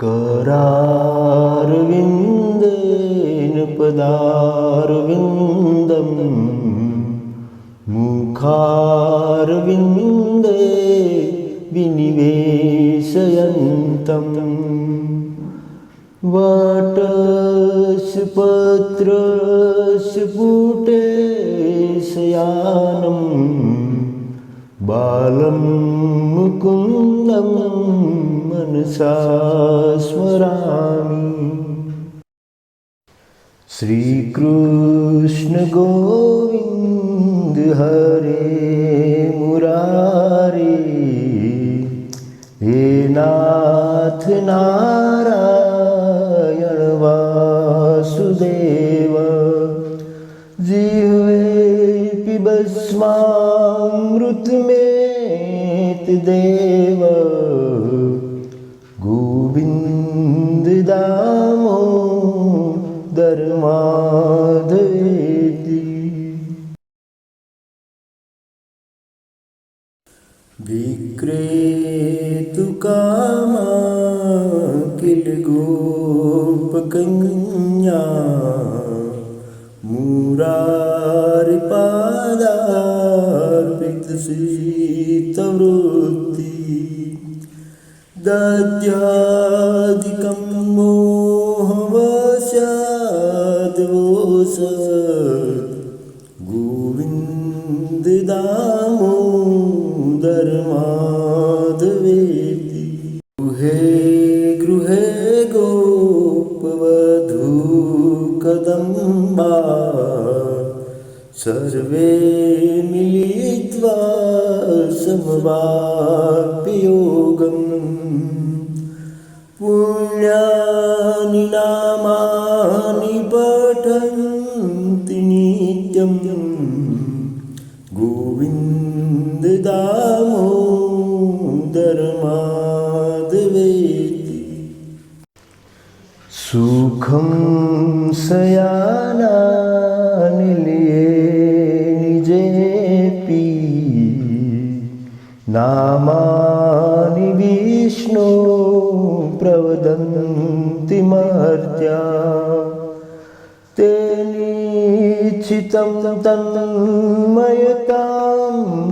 करारविन्देन पदारविन्दं मुखारविन्दे विनिवेशयन्तं वटस्पत्रस्फुटे शयानं बालं मनसा स्मरामि श्रीकृष्ण गोविन्द हरे मुरारे हे नाथ नारायण वासुदेव जिह्वे पिबस्मामृतमेत देव ഗോപകന്യാ മുരാരിപാദാർപ്പിത ശീതവൃത്തി ദദ്യാധികം മോഹവശാദിവോസ ഗോവിന്ദദാ સર્વે મિલિત્વા સમવાપિયોગમ પુણ્યાનિ નામાનિ પઠંતિ નિત્યમ. ગોવિંદ દામોદર માધવેતિ. સુખમ સયાના नामानि विष्णो प्रवदन्ति मर्त्या। तेनीचितं तन्मयतां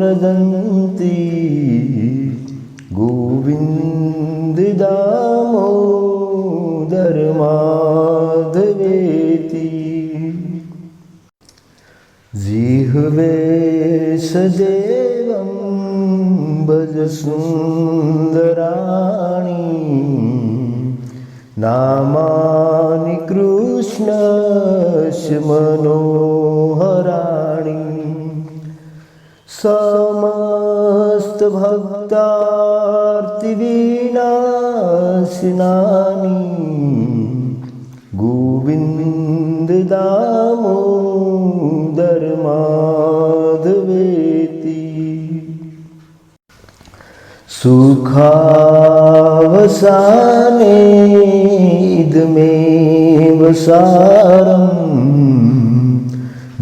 रदन्ति गोविन्द दामोदरमाधवेति जिह्वे જ સુંદરાણી. નામાનિ કૃષ્ણ મનોહરાણી સમસ્ત ભક્તાર્તિ વિનાશનાની सुखावसानेदमेव सारं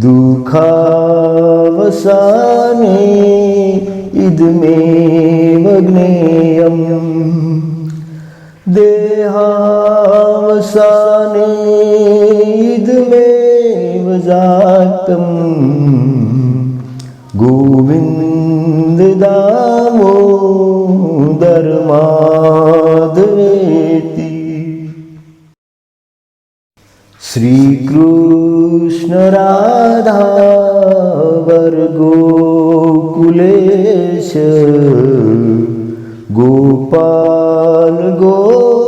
दुःखावसाने इदमेव ज्ञेयं देहावसाने जातम गोविंद दामो गोविन्द दामोदरमाधवेति श्रीकृष्ण राधा वर्गोकुलेश गोपाल गोवर्धननाथ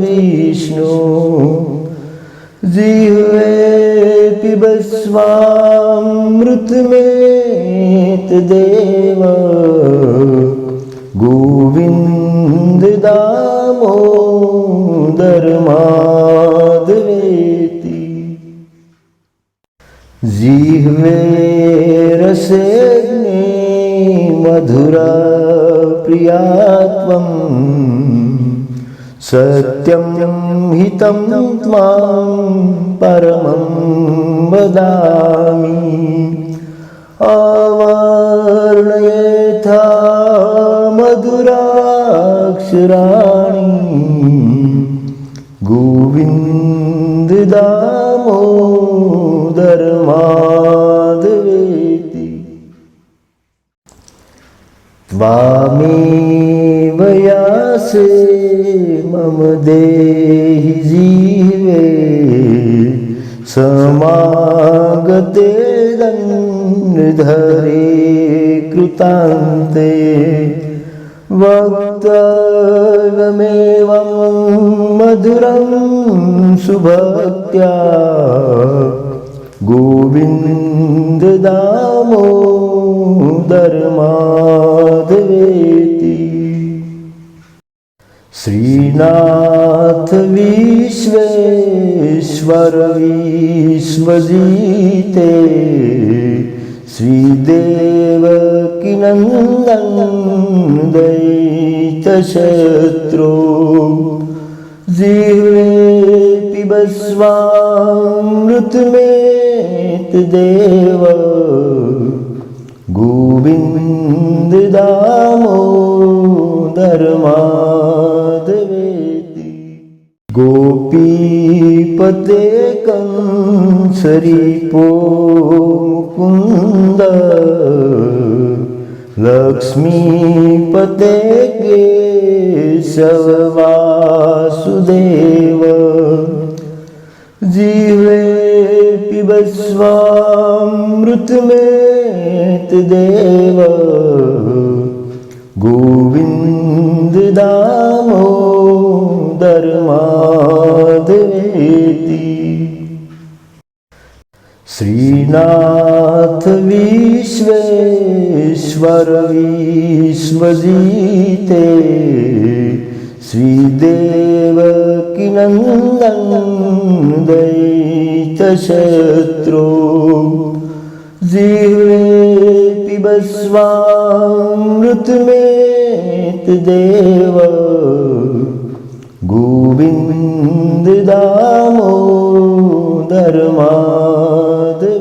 विष्णु जिह्वे ਗੀਤ ਦੇਵਾ ਗੋਵਿੰਦ ਦਾਮੋਦਰ ਮਾਦਵੇਤੀ જીહવે રસેગ્નિ મધુરા પ્રિયાત્વમ સત્યમ હિતમ ત્વાં પરમં વદામી गोविन्द दामोदर माधवेति त्वामेव यासे मम देहि जीवे। समागते दण्डधरे कृतान्ते वक्तव्यमेवं मधुरं सुभक्त्या गोविन्द दामोदर माधवेति श्रीनाथ विश्वेश्वर विश्वजीते श्रीदेवकिनन्दन् दैतशत्रो जिह्वे पिबस्वामृतमेतदेव गोविन्द दामोदर माधवेति गोपीपते कंसरीपो लक्ष्मीपते केशववासुदेव जीवे पिबस्वामृतमेतदेव गोविन्द दामोदर माधवेति श्रीनाथ विश्वेश्वर विश्वजीते श्रीदेवकिनन्दन् दैतशत्रो जिह्वे पिबस्वामृतमेतदेव गोविन्द दामोदर माधवेति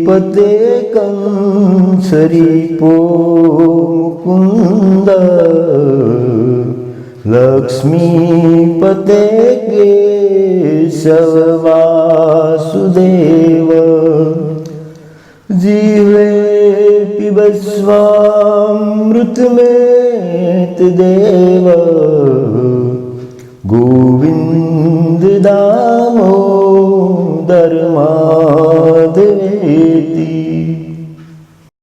गोपीपते कंसरीपो मुकुन्द लक्ष्मीपते केशववासुदेव। जीवे पिबस्वामृतमेतदेव गोविन्द दामोदर मा